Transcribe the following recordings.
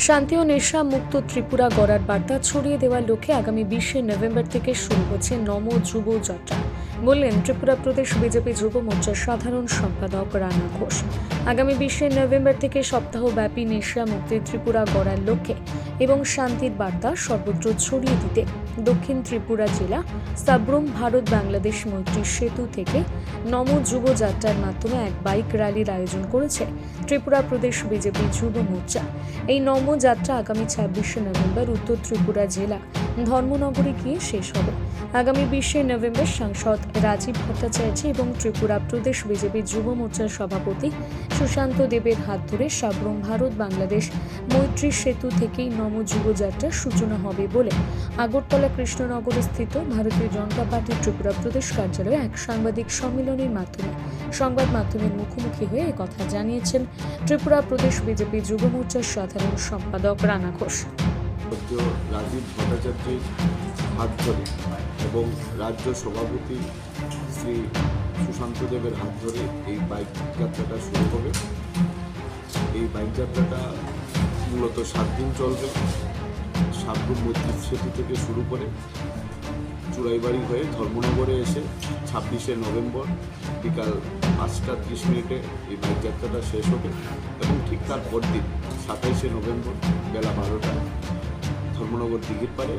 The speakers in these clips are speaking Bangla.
শান্তি ও নেশা মুক্ত ত্রিপুরা গড়ার বার্তা ছড়িয়ে দেওয়ার লক্ষ্যে আগামী বিশে নভেম্বর থেকে শুরু হচ্ছে নম যুব যাত্রা বললেন, ত্রিপুরা প্রদেশ বিজেপি যুব মোর্চার সাধারণ সম্পাদক রানা ঘোষ। আগামী বিশে নভেম্বর থেকে সপ্তাহব্যাপী নেশা মুক্তি ত্রিপুরা গড়ার লক্ষ্যে এবং শান্তির বার্তা সর্বত্র ছড়িয়ে দিতে দক্ষিণ ত্রিপুরা জেলা সাব্রুম ভারত বাংলাদেশ মৈত্রী সেতু থেকে নম যুব যাত্রার মাধ্যমে এক বাইক র্যালির আয়োজন করেছে ত্রিপুরা প্রদেশ বিজেপি যুব মোর্চা। এই নম যাত্রা আগামী ছাব্বিশে নভেম্বর উত্তর ত্রিপুরা জেলা ধর্মনগরে গিয়ে শেষ হবে। আগামী বিশে নভেম্বর সাংসদ রাজীব ভট্টাচার্য এবং ত্রিপুরা প্রদেশ বিজেপি যুব মোর্চার সভাপতি সুশান্ত দেবের হাত ধরে সাব্রম ভারত বাংলাদেশ মৈত্রী সেতু থেকেই নম যুবযাত্রার সূচনা হবে বলে আগরতলা কৃষ্ণনগরে স্থিত ভারতীয় জনতা পার্টির ত্রিপুরা প্রদেশ কার্যালয়ে এক সাংবাদিক সম্মেলনের মাধ্যমে, সংবাদ মাধ্যমের মুখোমুখি হয়ে কথা জানিয়েছেন ত্রিপুরা প্রদেশ বিজেপি যুব মোর্চার সাধারণ সম্পাদক রানা ঘোষ। রাজ্য রাজীব ভট্টাচার্যের হাত ধরে এবং রাজ্য সভাপতি শ্রী সুশান্ত দেবের হাত ধরে এই বাইক যাত্রাটা শুরু হবে। এই বাইক যাত্রাটা মূলত সাত দিন চলবে। সাতগুন মসজিদ সেতু থেকে শুরু করে চুড়াইবাড়ি হয়ে ধর্মনগরে এসে ছাব্বিশে নভেম্বর বিকাল পাঁচটা ত্রিশ মিনিটে এই বাইক যাত্রাটা শেষ হবে এবং ঠিক তার পরদিন সাতাইশে নভেম্বর বেলা বারোটায় ধর্মনগর দিঘির পাড়ে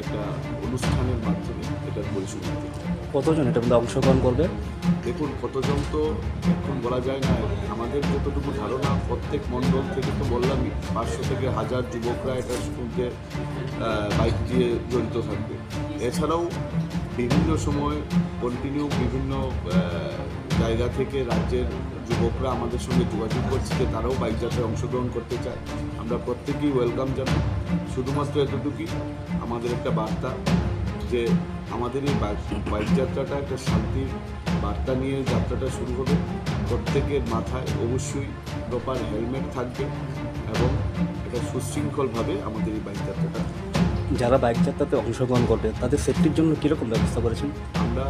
একটা অনুষ্ঠানের মাধ্যমে এটা হবে। কতজন এটা মধ্যে অংশগ্রহণ করবে দেখুন কতজন তো এখন বলা যায় না আমাদের যতটুকু ধারণা প্রত্যেক মণ্ডল থেকে তো বললামই পাঁচশো থেকে হাজার যুবকরা এটার মধ্যে আহ, বাইক দিয়ে জড়িত থাকবে এছাড়াও বিভিন্ন সময় কন্টিনিউ বিভিন্ন জায়গা থেকে রাজ্যের যুবকরা আমাদের সঙ্গে যোগাযোগ করছে যে তারাও বাইক যাত্রায় অংশগ্রহণ করতে চায়। আমরা প্রত্যেকেই ওয়েলকাম জানাই। শুধুমাত্র এতটুকুই আমাদের একটা বার্তা যে আমাদের এই বাইক বাইক যাত্রাটা একটা শান্তির বার্তা নিয়ে যাত্রাটা শুরু হবে। প্রত্যেকের মাথায় অবশ্যই প্রপার হেলমেট থাকবে এবং এটা সুশৃঙ্খলভাবে আমাদের এই বাইক যাত্রাটা যারা বাইক যাত্রাতে অংশগ্রহণ করবে তাদের সেফটির জন্য কীরকম ব্যবস্থা করেছেন? আমরা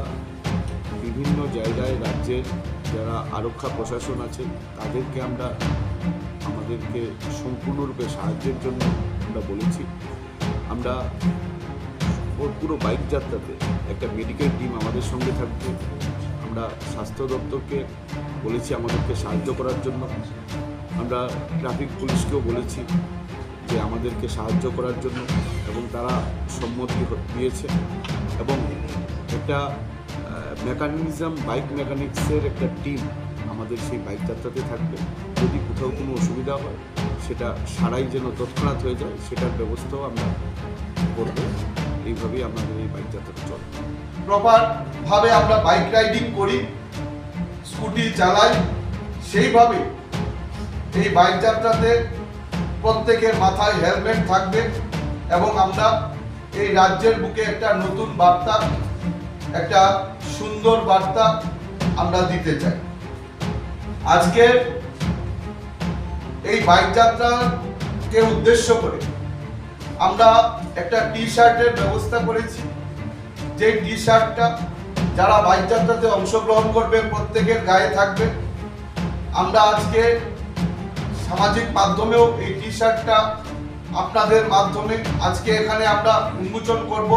বিভিন্ন জায়গায় রাজ্যের যারা আরক্ষা প্রশাসন আছে, তাদেরকে আমরা, আমাদেরকে সম্পূর্ণরূপে সাহায্যের জন্য আমরা বলেছি। আমরা পুরো বাইক যাত্রাতে একটা মেডিকেল টিম আমাদের সঙ্গে থাকবে। আমরা স্বাস্থ্য দপ্তরকে বলেছি আমাদেরকে সাহায্য করার জন্য। আমরা ট্রাফিক পুলিশকেও বলেছি যে আমাদেরকে সাহায্য করার জন্য এবং তারা সম্মতি দিয়েছে। এবং একটা মেকানিজম বাইক মেকানিক্সের একটা টিম আমাদের সেই বাইক যাত্রাতে থাকবে। যদি কোথাও কোনো অসুবিধা হয়, সেটা সারাই যেন তৎক্ষণাৎ হয়ে যায়, সেটার ব্যবস্থাও আমরা করব। এইভাবেই আমাদের এই বাইক যাত্রাটা চলবে প্রপারভাবে আমরা বাইক রাইডিং করি স্কুটি চালাই, সেইভাবে এই বাইক যাত্রাতে প্রত্যেকের মাথায় হেলমেট থাকবে এবং আমরা এই রাজ্যের বুকে একটা নতুন বার্তা, একটা সুন্দর বার্তা আমরা দিতে চাই। আজকে এই বাইক যাত্রাকে উদ্দেশ্য করে আমরা একটা টি শার্টের ব্যবস্থা করেছি। যে টি শার্টটা যারা বাইক যাত্রাতে অংশগ্রহণ করবে, প্রত্যেকের গায়ে থাকবে। আমরা আজকে সামাজিক মাধ্যমেও এই টি শার্টটা আপনাদের মাধ্যমে আজকে এখানে আমরা উন্মোচন করব।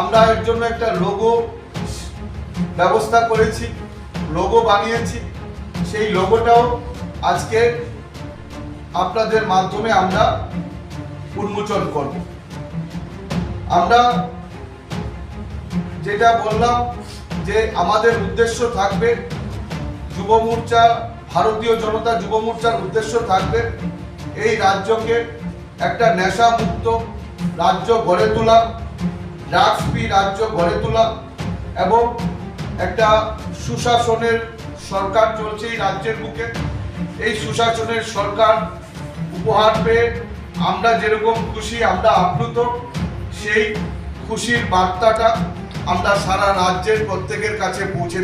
আমরা এর জন্য একটা লোগো ব্যবস্থা করেছি লোগো বানিয়েছি। সেই লোগোটাও আজকে আপনাদের মাধ্যমে আমরা উন্মোচন করব। আমরা যেটা বললাম যে আমাদের উদ্দেশ্য থাকবে, যুব মোর্চা, ভারতীয় জনতা যুব মোর্চার উদ্দেশ্য থাকবে, এই রাজ্যকে একটা নেশা মুক্ত রাজ্য গড়ে তোলা ড্রাগস ফ্রি রাজ্য গড়ে তোলা এবং একটা সুশাসনের সরকার চলছে এই রাজ্যের বুকে। এই সুশাসনের সরকার উপহার পেয়ে আমরা যেরকম খুশি, আমরা আপ্লুত, সেই খুশির বার্তাটা আমরা সারা রাজ্যের প্রত্যেকের কাছে পৌঁছে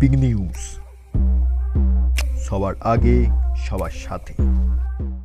বিগ নিউজ সবার আগে, সবার সাথে।